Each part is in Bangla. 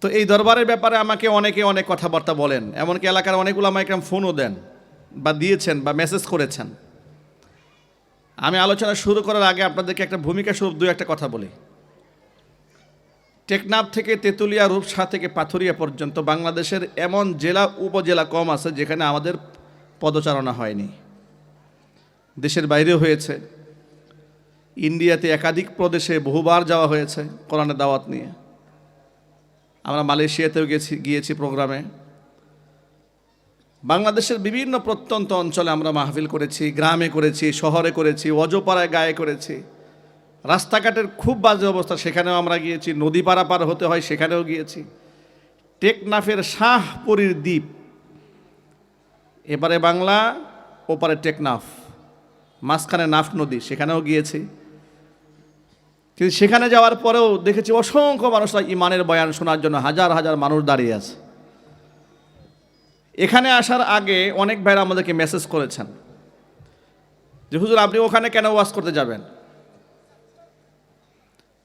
তো এই দরবারের ব্যাপারে আমাকে অনেকে অনেক কথাবার্তা বলেন, এমনকি এলাকার অনেকগুলো আমাকে ফোনও দেন বা দিয়েছেন বা মেসেজ করেছেন। আমি আলোচনা শুরু করার আগে আপনাদেরকে একটা ভূমিকা স্বরূপ দু একটা কথা বলি। টেকনাফ থেকে তেঁতুলিয়া, রূপসা থেকে পাথুরিয়া পর্যন্ত বাংলাদেশের এমন জেলা, উপজেলা কম আছে যেখানে আমাদের পদচারণা হয়নি। দেশের বাইরেও হয়েছে। ইন্ডিয়াতে একাধিক প্রদেশে বহুবার যাওয়া হয়েছে কোরআনের দাওয়াত নিয়ে। আমরা মালয়েশিয়াতেও গেছি, গিয়েছি প্রোগ্রামে। বাংলাদেশের বিভিন্ন প্রত্যন্ত অঞ্চলে আমরা মাহফিল করেছি, গ্রামে করেছি, শহরে করেছি, অজপাড়ায় গায়ে করেছি। রাস্তাঘাটের খুব বাজে অবস্থা, সেখানেও আমরা গিয়েছি। নদী পারাপার হতে হয়, সেখানেও গিয়েছি। টেকনাফের শাহপুরীর দ্বীপ। এবারে বাংলা, ওপারে টেকনাফ। মাঝখানে নাফ নদী, সেখানেও গিয়েছি। কিন্তু সেখানে যাওয়ার পরেও দেখেছি অসংখ্য মানুষরা ইমানের বয়ান শোনার জন্য হাজার হাজার মানুষ দাঁড়িয়ে আছে। এখানে আসার আগে অনেক ভাইরা আমাদেরকে মেসেজ করেছেন যে, হুজুর, আপনি ওখানে কেন ওয়াজ করতে যাবেন?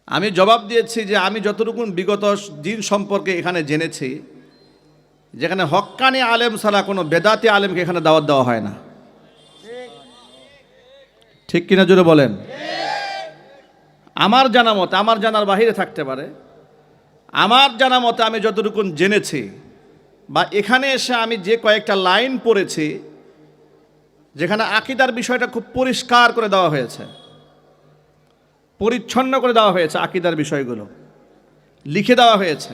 আমি জবাব দিয়েছি যে, আমি যতটুকু বিগত দিন সম্পর্কে এখানে জেনেছি, যেখানে হক্কানি আলেম ছাড়া কোনো বেদাতি আলেমকে এখানে দাওয়াত দেওয়া হয় না। ঠিক কিনা জুড়ে বলেন? আমার জানা মতে, আমার জানার বাহিরে থাকতে পারে। আমার জানা মতে আমি যতটুকু জেনেছি বা এখানে এসে আমি যে কয়েকটা লাইন পড়েছি, যেখানে আকিদার বিষয়টা খুব পরিষ্কার করে দেওয়া হয়েছে, পরিচ্ছন্ন করে দেওয়া হয়েছে আকিদার বিষয়গুলো, লিখে দেওয়া হয়েছে।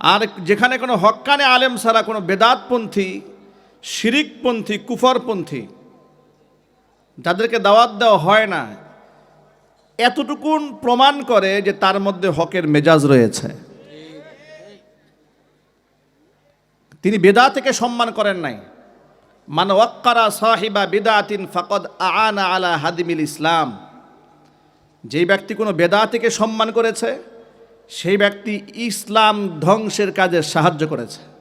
আর যেখানে কোনো হক্কানে আলেম ছাড়া কোনো বেদাতপন্থী, শিরিকপন্থী, কুফরপন্থী যাদেরকে দাওয়াত দেওয়া হয় না, এতটুকুন প্রমাণ করে যে তার মধ্যে হকের মেজাজ রয়েছে। তিনি বেদা থেকে সম্মান করেন নাই। মান ওয়াক্কারা সাহিবা বেদাতিন ফাকদ আনা আলা হাদিমিল ইসলাম। যেই ব্যক্তি কোনো বেদা থেকে সম্মান করেছে, সেই ব্যক্তি ইসলাম ধ্বংসের কাজে সাহায্য করেছে।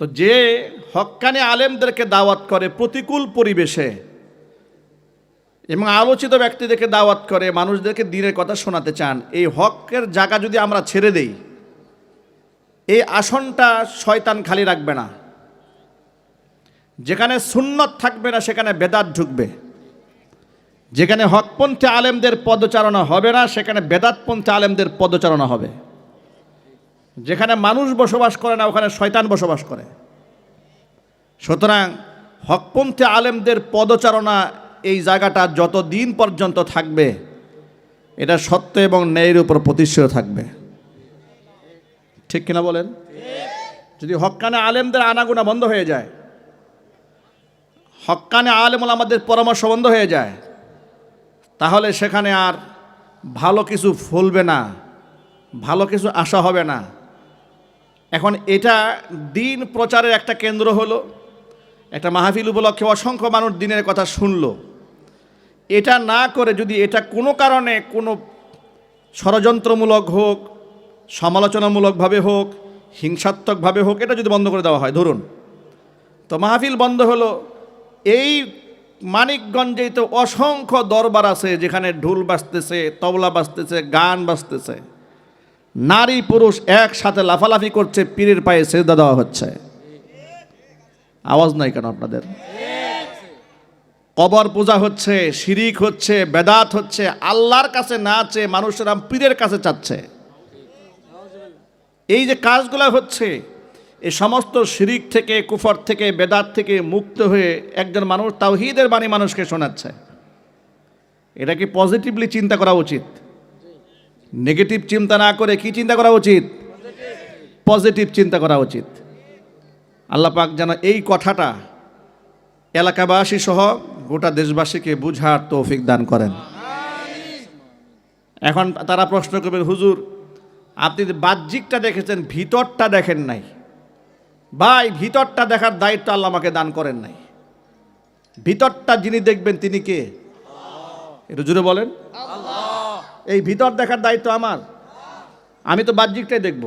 তো যে হক্কানি আলেমদেরকে দাওয়াত করে প্রতিকূল পরিবেশে এবং আলোচিত ব্যক্তিদেরকে দাওয়াত করে, মানুষদেরকে দিনের কথা শোনাতে চান, এই হকের জায়গা যদি আমরা ছেড়ে দেই, এই আসনটা শয়তান খালি রাখবে না। যেখানে সুন্নত থাকবে না, সেখানে বেদাত ঢুকবে। যেখানে হকপন্থী আলেমদের পদচারণা হবে না, সেখানে বেদাতপন্থী আলেমদের পদচারণা হবে। যেখানে মানুষ বসবাস করে না, ওখানে শয়তান বসবাস করে। সুতরাং হকপন্থী আলেমদের পদচারণা এই জায়গাটা যত দিন পর্যন্ত থাকবে, এটা সত্য এবং ন্যায়ের উপর প্রতিষ্ঠিত থাকবে। ঠিক কিনা বলেন? যদি হক্কানে আলেমদের আনাগুনা বন্ধ হয়ে যায় হক্কানে আলেম আমাদের পরামর্শ বন্ধ হয়ে যায়, তাহলে সেখানে আর ভালো কিছু ফলবে না, ভালো কিছু আশা হবে না। এখন এটা দিন প্রচারের একটা কেন্দ্র হলো, একটা মাহফিল উপলক্ষে অসংখ্য মানুষ দিনের কথা শুনলো। এটা না করে যদি এটা কোনো কারণে কোনো ষড়যন্ত্রমূলক হোক, সমালোচনামূলকভাবে হোক, হিংসাত্মকভাবে হোক, এটা যদি বন্ধ করে দেওয়া হয়, ধরুন। তো মাহফিল বন্ধ হলো, এই মানিকগঞ্জেই তো অসংখ্য দরবার আছে যেখানে ঢোল বাজতেছে, তবলা বাজতেছে, গান বাজতেছে। নারী পুরুষ একসাথে লাফালাফি করছে, পীরের পায়ে সেজদা দেওয়া হচ্ছে। আওয়াজ নাই কেন আপনাদের? কবর পূজা হচ্ছে, শিরিক হচ্ছে, বেদাত হচ্ছে, আল্লাহর কাছে না চেয়ে মানুষেরা পীরের কাছে চাচ্ছে। এই যে কাজগুলো হচ্ছে, এই সমস্ত শিরিক থেকে, কুফর থেকে, বেদাত থেকে মুক্ত হয়ে একজন মানুষ তাওহিদের বাণী মানুষকে শোনাচ্ছে। এটা কি পজিটিভলি চিন্তা করা উচিত? নেগেটিভ চিন্তা না করে কি চিন্তা করা উচিত? পজিটিভ চিন্তা করা উচিত। আল্লাহ পাক যেন এই কথাটা এলাকাবাসী সহ গোটা দেশবাসীকে বুঝার তৌফিক দান করেন। এখন তারা প্রশ্ন করবেন, হুজুর, আপনি বাহ্যিকটা দেখেছেন, ভিতরটা দেখেন নাই। ভাই, ভিতরটা দেখার দায়িত্ব আল্লাহ আমাকে দান করেন নাই। ভিতরটা যিনি দেখবেন তিনি কে? একটু জুড়ে বলেন। এই ভিতর দেখার দায়িত্ব আমার। আমি তো বাহ্যিকটাই দেখব।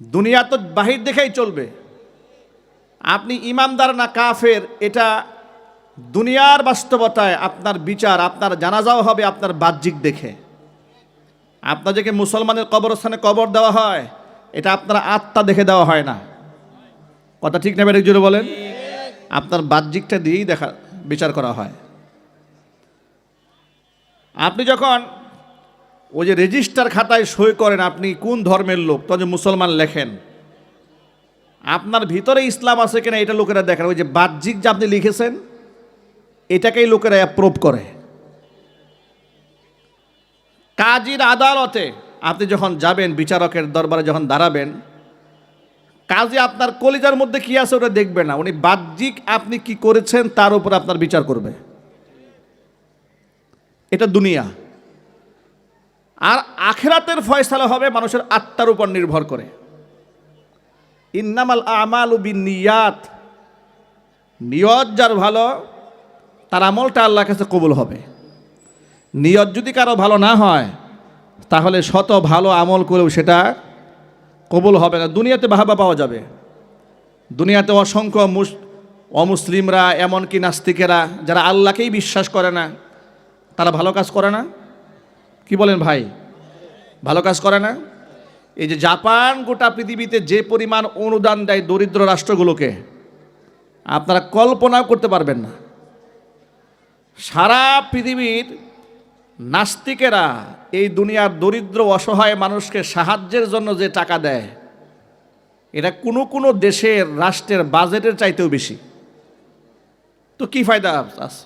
দুনিয়া তো বাহির দেখেই চলবে। আপনি ইমানদার না কাফের, এটা দুনিয়ার বাস্তবতায় আপনার বিচার, আপনার জানাজাও হবে আপনার বাহ্যিক দেখে। আপনাদেরকে মুসলমানের কবরস্থানে কবর দেওয়া হয়, এটা আপনার আত্মা দেখে দেওয়া হয় না। কথা ঠিক নেবে জুড়ে বলেন? আপনার বাহ্যিকটা দিয়েই দেখা বিচার করা হয়। আপনি যখন ওই যে রেজিস্টার খাতায় সই করেন, আপনি কোন ধর্মের লোক? তখন যে মুসলমান লেখেন। আপনার ভিতরে ইসলাম আছে কিনা এটা লোকেরা দেখেন ওই যে বাহ্যিক যে আপনি লিখেছেন, এটাকেই লোকেরা অ্যাপ্রুভ করে। কাজীর আদালতে আপনি যখন যাবেন, বিচারকের দরবারে যখন দাঁড়াবেন, কাজী আপনার কলিজার মধ্যে কি আছে ওটা দেখবে না। উনি বাহ্যিক আপনি কি করেছেন, তার উপর আপনার বিচার করবে। এটা দুনিয়া। আর আখেরাতের ফয়সালা হবে মানুষের আত্মার উপর নির্ভর করে। ইন্নামাল আমাল বিন নিয়াত নিয়ত যার ভালো, তার আমলটা আল্লাহর কাছে কবুল হবে। নিয়ত যদি কারও ভালো না হয়, তাহলে শত ভালো আমল করেও সেটা কবুল হবে না। দুনিয়াতে বাহাবা পাওয়া যাবে। দুনিয়াতে অসংখ্য মুস, অমুসলিমরা, এমনকি নাস্তিকেরা, যারা আল্লাহকেই বিশ্বাস করে না তারা ভালো কাজ করে না? কি বলেন ভাই? ভালো কাজ করে না? এই যে জাপান গোটা পৃথিবীতে যে পরিমাণ অনুদান দেয় দরিদ্র রাষ্ট্রগুলোকে, আপনারা কল্পনাও করতে পারবেন না। সারা পৃথিবীর নাস্তিকেরা এই দুনিয়ার দরিদ্র, অসহায় মানুষকে সাহায্যের জন্য যে টাকা দেয়, এটা কোনো কোনো দেশের রাষ্ট্রের বাজেটের চাইতেও বেশি। তো কী ফায়দা আছে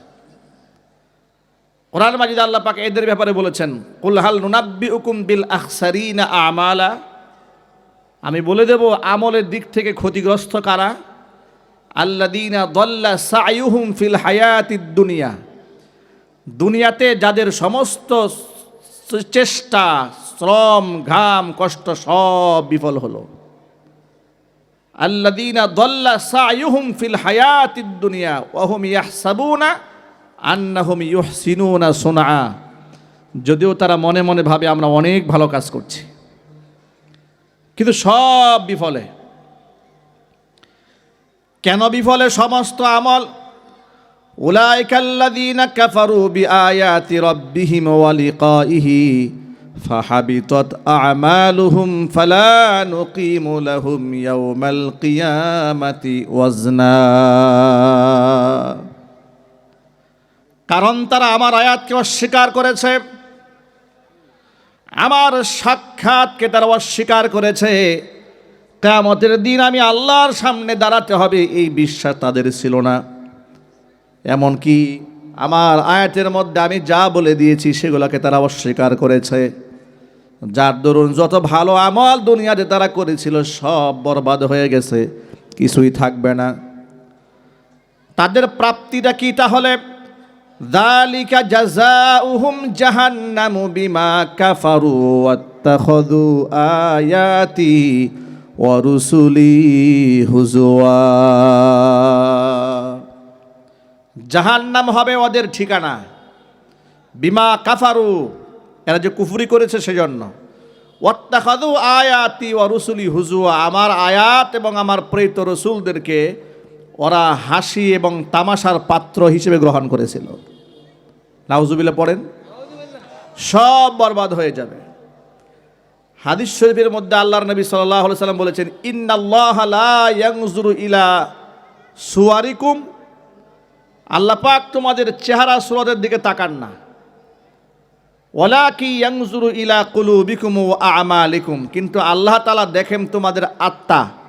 কোরআন মাজিদ আল্লাহ পাক এদের ব্যাপারে বলেছেন কুলহাল নুনাব্বি উকুম বিল আখসারিনা আমালা? আমি বলে দেব, আমলের দিক থেকে ক্ষতিগ্রস্ত কারা? আল্লাদিনা দল্লা সায়ুহুম ফিল হায়াতিদ দুনিয়া। দুনিয়াতে যাদের সমস্ত চেষ্টা, শ্রম, ঘাম, কষ্ট সব বিফল হলো। আল্লাদিনা দল্লা সায়ুহুম ফিল হায়াতিদ দুনিয়া ওহম ইয়াহসাবুনা আন্নাহুম ইউহসিনুনা সোনা যদিও তারা মনে মনে ভাবে আমরা অনেক ভালো কাজ করছি। কিন্তু সব বিফলে। কেন বিফলে সমস্ত আমল? ফাহাবিতাত আ'মালুহুম কারণ তারা আমার আয়াতকে অস্বীকার করেছে, আমার সাক্ষাৎকে তারা অস্বীকার করেছে। কেমতের দিন আমি আল্লাহর সামনে দাঁড়াতে হবে, এই বিশ্বাস তাদের ছিল না। এমনকি আমার আয়াতের মধ্যে আমি যা বলে দিয়েছি সেগুলোকে তারা অস্বীকার করেছে। যার দরুন যত ভালো আমল দুনিয়াতে তারা করেছিল, সব বরবাদ হয়ে গেছে, কিছুই থাকবে না। তাদের প্রাপ্তিটা কি তাহলে? দালিকা জাযাউহুম জাহান্নামু বিমা কাফারু ওয়াত্তাখাযু আয়াতি ওয়া রুসুলি হুজুয়া জাহান্নাম হবে ওদের ঠিকানা। বিমা কাফারু, এরা যে কুফরি করেছে সেজন্য। ওয়াত্তাখাযু আয়াতি ওয়া রুসুলি হুজুয়া, আমার আয়াত এবং আমার প্রেরিত রসুলদেরকে ওরা হাসি এবং তামাশার পাত্র হিসেবে গ্রহণ করেছিল। নাউজুবিল্লা পড়েন। সব বরবাদ হয়ে যাবে। হাদিস শরীফের মধ্যে আল্লাহর নবী সাল্লাহ সাল্লাম বলেছেন, ইন্নাল্লাহ লা ইয়ানজুরু ইলা সুয়ারিকুম। আল্লাহ পাক তোমাদের চেহারা সুরতের দিকে তাকান না। ওলা কি ইয়াংজুরু ইলা কুলু বিকুম ও আমালিকুম। কিন্তু আল্লাহ তালা দেখেন তোমাদের আত্মা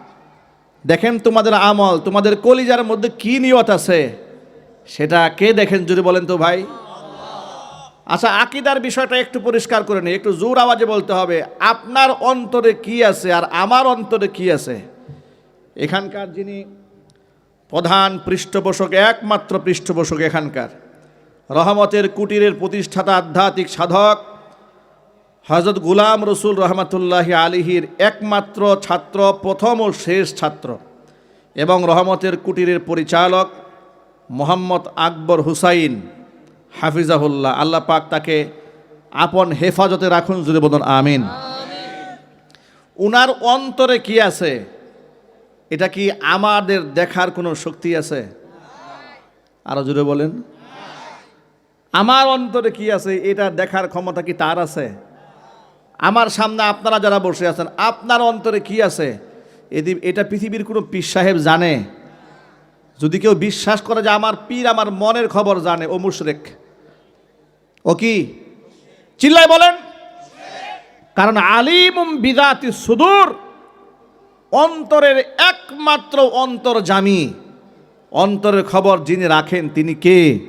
দেখেন তোমাদের আমল, তোমাদের কলিজার মধ্যে কি নিয়ত আছে? সেটা কে দেখেন যদি বলেন তো ভাই? আচ্ছা আকিদার বিষয়টা একটু পরিষ্কার করে নিই, একটু জোর আওয়াজে বলতে হবে। আপনার অন্তরে কি আছে আর আমার অন্তরে কি আছে? এখানকার যিনি প্রধান পৃষ্ঠপোষক, একমাত্র পৃষ্ঠপোষক এখানকার, রহমতের কুটিরের প্রতিষ্ঠাতা, আধ্যাত্মিক সাধক হজরত গুলাম রসুল রহমতুল্লাহ আলিহির একমাত্র ছাত্র প্রথম ও শেষ ছাত্র এবং রহমতের কুটিরের পরিচালক মোহাম্মদ আকবর হুসাইন হাফিজাহুল্লাহ। আল্লাহ পাক তাকে আপন হেফাজতে রাখুন যদি বলুন আমিন। উনার অন্তরে কি আছে? এটা কি আমাদের দেখার কোনো শক্তি আছে? আরও জুড়ে বলেন। আমার অন্তরে কি আছে? এটা দেখার ক্ষমতা কি তার আছে? আমার সামনে আপনারা যারা বসে আছেন, আপনার অন্তরে কি আছে? এদি এটা পৃথিবীর কোনো পীর সাহেব জানে। যদি কেউ বিশ্বাস করে যে আমার পীর আমার মনের খবর জানে, ও মুশরেক। ও কি? চিল্লাই বলেন। কারণ আলিম বিদাতি সুদূর, অন্তরের একমাত্র অন্তর জামি। অন্তরের খবর যিনি রাখেন, তিনি কে?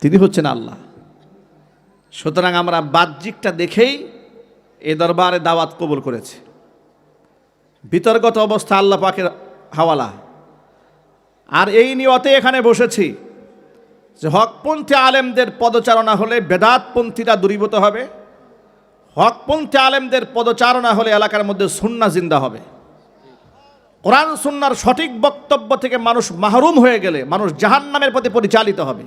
তিনি হচ্ছেন আল্লাহ। সুতরাং আমরা বাহ্যিকটা দেখেই এ দরবারে দাওয়াত কবুল করেছে। বিতর্কত অবস্থা আল্লাহ পাকের হাওয়ালা। আর এই নিয়তে এখানে বসেছি যে হকপন্থী আলেমদের পদচারণা হলে বেদাতপন্থীরা দূরীভূত হবে। হকপন্থী আলেমদের পদচারণা হলে এলাকার মধ্যে সুন্না জিন্দা হবে। কোরআন সুন্নার সঠিক বক্তব্য থেকে মানুষ মাহরুম হয়ে গেলে মানুষ জাহান্নামের প্রতি পরিচালিত হবে।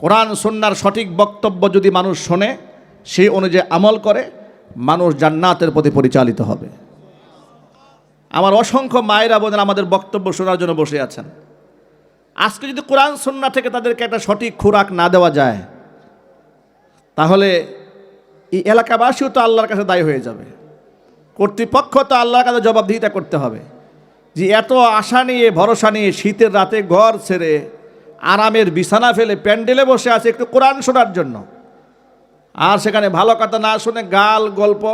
কোরআন সুন্নার সঠিক বক্তব্য যদি মানুষ শোনে, সেই অনুযায়ী আমল করে মানুষ জান্নাতের প্রতি পরিচালিত হবে। আমার অসংখ্য মায়েরা বোনেরা আমাদের বক্তব্য শোনার জন্য বসে আছেন। আজকে যদি কোরআন সুন্না থেকে তাদেরকে একটা সঠিক খোরাক না দেওয়া যায়, তাহলে এই এলাকাবাসীও তো আল্লাহর কাছে দায়ী হয়ে যাবে। কর্তৃপক্ষ তো আল্লাহর কাছে জবাবদিহিতা করতে হবে যে এত আশা নিয়ে, ভরসা নিয়ে শীতের রাতে ঘর ছেড়ে আরামের বিছানা ফেলে প্যান্ডেলে বসে আছে একটু কোরআন শোনার জন্য। আর সেখানে ভালো কথা না শুনে গাল, গল্প,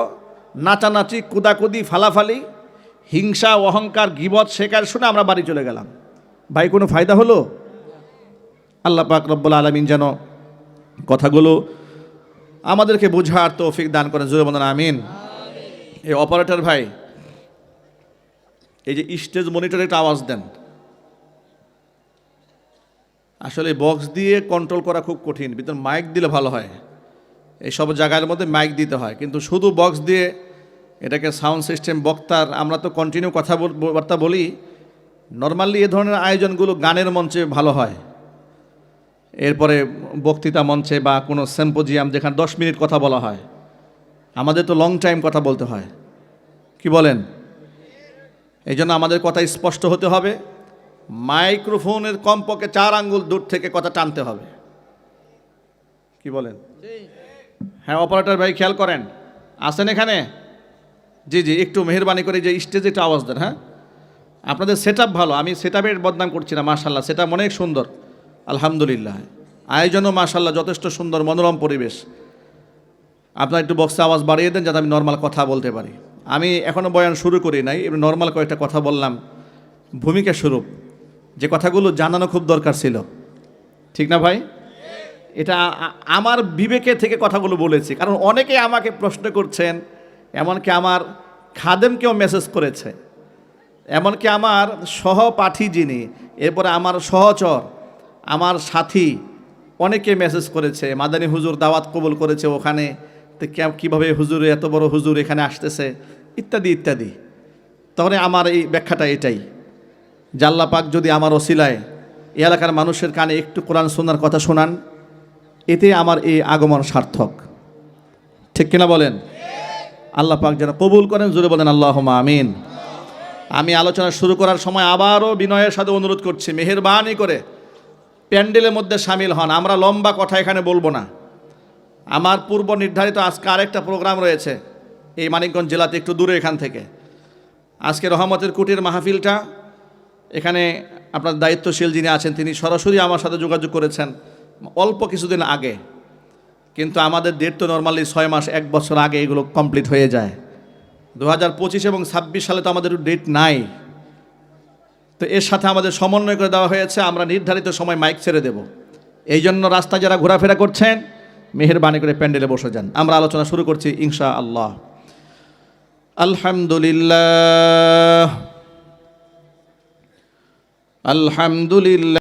নাচানাচি, কুদাকুদি, ফালাফালি, হিংসা, অহংকার, গিবত শেখার শুনে আমরা বাড়ি চলে গেলাম। ভাই, কোনো ফায়দা হলো? আল্লাহ পাক রব্বুল আলমিন যেন কথাগুলো আমাদেরকে বোঝার তৌফিক দান করেন। জুড়ে বন্ধন আমিন। এই অপারেটর ভাই, এই যে স্টেজ মনিটরে একটা আওয়াজ দেন। আসলে বক্স দিয়ে কন্ট্রোল করা খুব কঠিন, ভিতর মাইক দিলে ভালো হয়। এই সব জায়গার মধ্যে মাইক দিতে হয়। কিন্তু শুধু বক্স দিয়ে এটাকে সাউন্ড সিস্টেম বক্তার, আমরা তো কন্টিনিউ কথা বার্তা বলি নর্মালি এ ধরনের আয়োজনগুলো গানের মঞ্চে ভালো হয়। এরপরে বক্তৃতা মঞ্চে বা কোনো সেম্পোজিয়াম যেখানে দশ মিনিট কথা বলা হয়। আমাদের তো লং টাইম কথা বলতে হয়। কি বলেন? এই জন্য আমাদের কথা স্পষ্ট হতে হবে। মাইক্রোফোনের কমপক্ষে চার আঙ্গুল দূর থেকে কথা টানতে হবে। কি বলেন? হ্যাঁ অপারেটর ভাই, খেয়াল করেন। আসেন এখানে? জি জি, একটু মেহরবানি করে যে স্টেজে একটু আওয়াজ দেন হ্যাঁ? আপনাদের সেট ভালো, আমি সেট আপের বদনাম করছি না মাশাল্লাহ সেটা অনেক সুন্দর। আলহামদুলিল্লাহ। আয়োজনও মাশাল্লাহ যথেষ্ট সুন্দর, মনোরম পরিবেশ। আপনার একটু বক্সে আওয়াজ বাড়িয়ে দেন, যাতে আমি নর্মাল কথা বলতে পারি। আমি এখনও বয়ান শুরু করি নাই, এবার নর্মাল কয়েকটা কথা বললাম। ভূমিকা স্বরূপ, যে কথাগুলো জানানো খুব দরকার ছিল। ঠিক না ভাই? এটা আমার বিবেকে থেকে কথাগুলো বলেছি। কারণ অনেকে আমাকে প্রশ্ন করছেন, এমনকি আমার খাদেমকেও মেসেজ করেছে। এমনকি আমার সহপাঠী যিনি, এরপরে আমার সহচর, আমার সাথী, অনেকে মেসেজ করেছে, মাদানী হুজুর দাওয়াত কবুল করেছে ওখানে, তো কীভাবে হুজুর, এত বড় হুজুর এখানে আসতেছে, ইত্যাদি ইত্যাদি। তখন আমার এই ব্যাখ্যাটা এটাই। জাল্লা পাক যদি আমার ওসিলায়, এই এলাকার মানুষের কানে একটু কোরআন শোনার কথা শোনান এতে আমার এই আগমন সার্থক। ঠিক কিনা বলেন? আল্লাহ পাক যেন কবুল করেন জুড়ে বলেন আল্লাহ আমিন। আমি আলোচনা শুরু করার সময় আবারও বিনয়ের সাথে অনুরোধ করছি, মেহেরবানি করে প্যান্ডেলের মধ্যে সামিল হন। আমরা লম্বা কথা এখানে বলব না। আমার পূর্ব নির্ধারিত আজকে আরেকটা প্রোগ্রাম রয়েছে, এই মানিকগঞ্জ জেলাতে একটু দূরে এখান থেকে। আজকে রহমতের কুটির মাহফিলটা, এখানে আপনার দায়িত্বশীল যিনি আছেন তিনি সরাসরি আমার সাথে যোগাযোগ করেছেন। অল্প কিছুদিন আগে, কিন্তু আমাদের ডেট তো নর্মালি ছয় মাস, এক বছর আগে এগুলো কমপ্লিট হয়ে যায়। দু হাজার পঁচিশ এবং ছাব্বিশ সালে তো আমাদের ডেট নাই। তো এর সাথে আমাদের সমন্বয় করে দেওয়া হয়েছে, আমরা নির্ধারিত সময় মাইক ছেড়ে দেব। এই জন্য রাস্তায় যারা ঘোরাফেরা করছেন, মেহেরবানি করে প্যান্ডেলে বসে যান। আমরা আলোচনা শুরু করছি ইনশা আল্লাহ আলহামদুলিল্লাহ। আলহামদুলিল্লাহ।